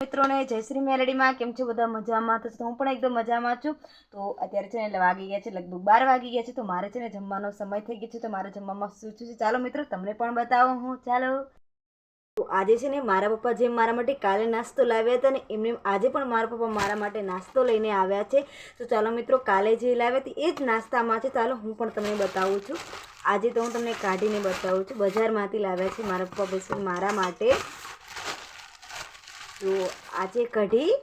મિત્રોને જય શ્રી મેલડીમાં, કેમ છો બધા મજામાં? તો હું પણ એકદમ મજામાં છું. તો અત્યારે છે ને વાગી ગયા છે, લગભગ બાર વાગી ગયા છે, તો મારે છે ને જમવાનો સમય થઈ ગયો છે, તો મારે જમવામાં શું શું છે? ચાલો મિત્રો, તમને પણ બતાવો હું. ચાલો. તો આજે છે ને મારા પપ્પા જેમ મારા માટે કાલે નાસ્તો લાવ્યા હતા ને, એમને આજે પણ મારા પપ્પા મારા માટે નાસ્તો લઈને આવ્યા છે. તો ચાલો મિત્રો, કાલે જે લાવ્યા હતી એ જ નાસ્તામાં છે. ચાલો હું પણ તમને બતાવું છું. આજે તો હું તમને કાઢીને બતાવું છું. બજારમાંથી લાવ્યા છે મારા પપ્પા મારા માટે. તો આજે કઢી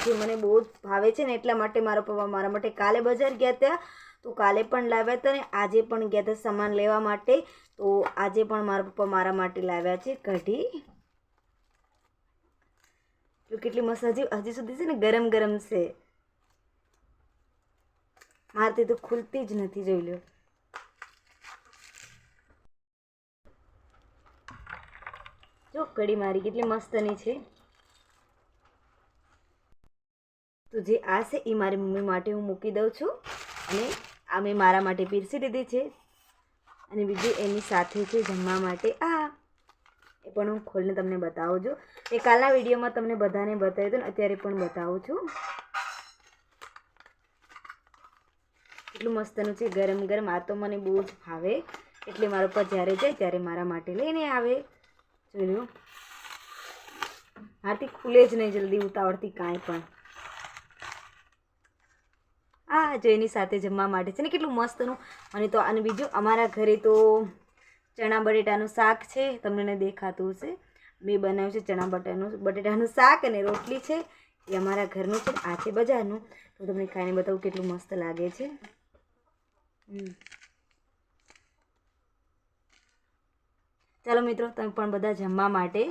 જે મને બહુ જ ભાવે છે ને એટલા માટે મારા પપ્પા મારા માટે કાલે બજાર ગયા હતા. તો કાલે પણ લાવ્યા હતા ને આજે પણ ગયા હતા સામાન લેવા માટે. તો આજે પણ મારા પપ્પા મારા માટે લાવ્યા છે કઢી તો કેટલી મસ્ત, હજી હજી સુધી છે ને ગરમ ગરમ છે. મારથી તો ખુલતી જ નથી, જોઈ લો જો કઢી મારી કેટલી મસ્તની છે. તો જે આ છે એ મારી મમ્મી માટે હું મૂકી દઉં છું અને આ મેં મારા માટે પીરસી દીધી છે અને બીજું એની સાથે છે જમવા માટે આ. એ પણ હું ખોલીને તમને બતાવું છું. એ કાલના વિડીયોમાં તમને બધાને બતાવ્યું હતું ને અત્યારે પણ બતાવું છું. એટલું મસ્તનું છે, ગરમ ગરમ. આ તો મને બહુ જ ભાવે. એટલે મારા ઉપર જ્યારે જાય ત્યારે મારા માટે લઈને આવે. જોયું હાથી ખુલે જ નહીં, જલ્દી ઉતાવળથી કાંઈ પણ. જો એની સાથે જમવા માટે છે ને કેટલું મસ્તનું. અને તો અને બીજું, અમારા ઘરે તો ચણા બટેટાનું શાક છે. તમને દેખાતું હશે. મેં બનાવ્યું છે ચણા બટાનું બટેટાનું શાક અને રોટલી છે. એ અમારા ઘરનું છે, આ છે બજારનું. તો તમને ખાઈને બતાવું કેટલું મસ્ત લાગે છે. ચાલો મિત્રો, તમે પણ બધા જમવા માટે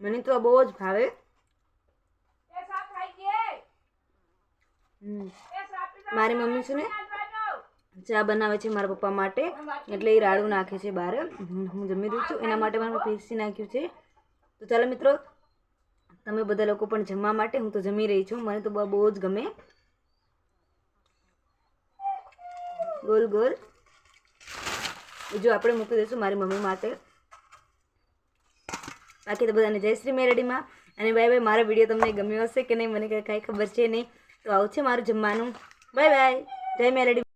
મને તો આ બહુ જ ભાવે. મારી મમ્મી છે ને? ચા બનાવે છે મારા પપ્પા માટે એટલે એ રાડું નાખે છે બહાર. હું જમી રહ્યું છું. એના માટે મારે પીસી નાખ્યું છે. તો ચાલો મિત્રો તમે બધા લોકો પણ જમવા માટે હું તો જમી રહી છું. મને તો બહુ બહુ જ ગમે. ગોલ ગોલ. બીજું આપણે મૂકી દઈશું મારી મમ્મી માટે. બાકી તો બધાને જય શ્રી મેરડીમાં. અને બાય બાય મારો વીડિયો તમને ગમ્યો હશે કે નહીં, મને કાંઈ ખબર છે નહીં. તો આવું છે મારું જમવાનું. Bye bye. જય મેરડી.